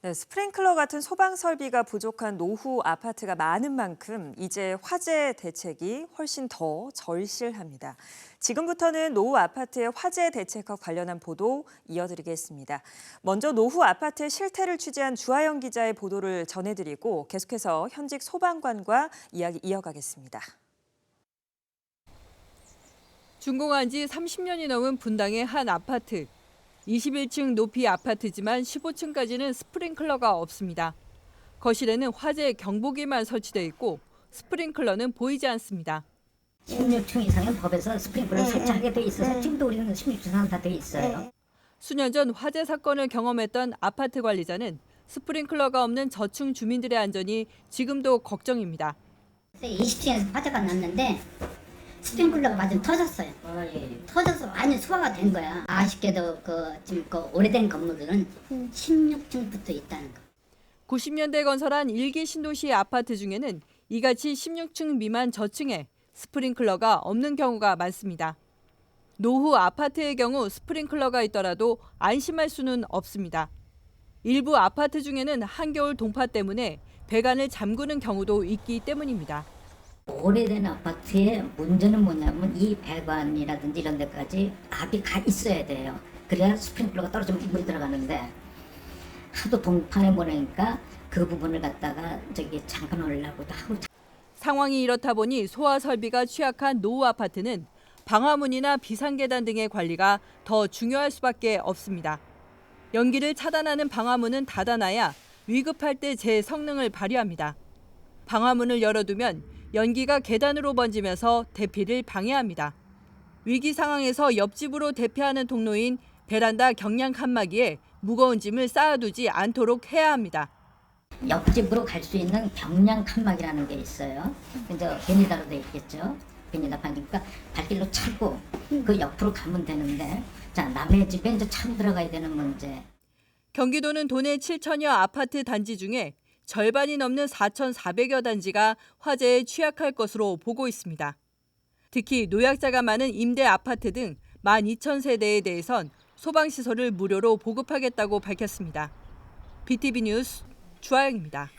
네, 스프링클러 같은 소방 설비가 부족한 노후 아파트가 많은 만큼 이제 화재 대책이 훨씬 더 절실합니다. 지금부터는 노후 아파트의 화재 대책과 관련한 보도 이어드리겠습니다. 먼저 노후 아파트의 실태를 취재한 주하영 기자의 보도를 전해드리고 계속해서 현직 소방관과 이야기 이어가겠습니다. 준공한 지 30년이 넘은 분당의 한 아파트. 21층 높이 아파트지만 15층까지는 스프링클러가 없습니다. 거실에는 화재 경보기만 설치돼 있고 스프링클러는 보이지 않습니다. 16층 이상은 법에서 스프링클러 네, 설치하게 돼 있어서 네. 지금도 우리는 16층 이상 다돼 있어요. 네. 수년 전 화재 사건을 경험했던 아파트 관리자는 스프링클러가 없는 저층 주민들의 안전이 지금도 걱정입니다. 20층에서 화재가 났는데 스프링클러가 완전 터졌어요. 아, 예. 터져서 완전 소화가 된 거야. 아쉽게도 그 지금 그 오래된 건물들은 16층부터 있다는 거. 90년대 건설한 일기 신도시 아파트 중에는 이같이 16층 미만 저층에 스프링클러가 없는 경우가 많습니다. 노후 아파트의 경우 스프링클러가 있더라도 안심할 수는 없습니다. 일부 아파트 중에는 한겨울 동파 때문에 배관을 잠그는 경우도 있기 때문입니다. 오래된 아파트의 문제는 뭐냐면 이 배관이라든지 이런 데까지 압이 가 있어야 돼요. 그래야 스프링클러가 떨어지면 물이 들어가는데 하도 동판에 보내니까 그 부분을 갖다가 저기 잠가 놓으려고도 하고 상황이 이렇다 보니 소화 설비가 취약한 노후 아파트는 방화문이나 비상계단 등의 관리가 더 중요할 수밖에 없습니다. 연기를 차단하는 방화문은 닫아놔야 위급할 때 제 성능을 발휘합니다. 방화문을 열어두면 연기가 계단으로 번지면서 대피를 방해합니다. 위기 상황에서 옆집으로 대피하는 통로인 베란다 경량 칸막이에 무거운 짐을 쌓아두지 않도록 해야 합니다. 옆집으로 갈 수 있는 경량 칸막이라는 게 있어요. 이제 베니다로 돼 있겠죠. 베니다 판이니까 발길로 차고 그 옆으로 가면 되는데 자 남의 집에 이제 차고 들어가야 되는 문제. 경기도는 도내 7천여 아파트 단지 중에 절반이 넘는 4,400여 단지가 화재에 취약할 것으로 보고 있습니다. 특히 노약자가 많은 임대 아파트 등 12,000세대에 대해선 소방시설을 무료로 보급하겠다고 밝혔습니다. BTV 뉴스 주하영입니다.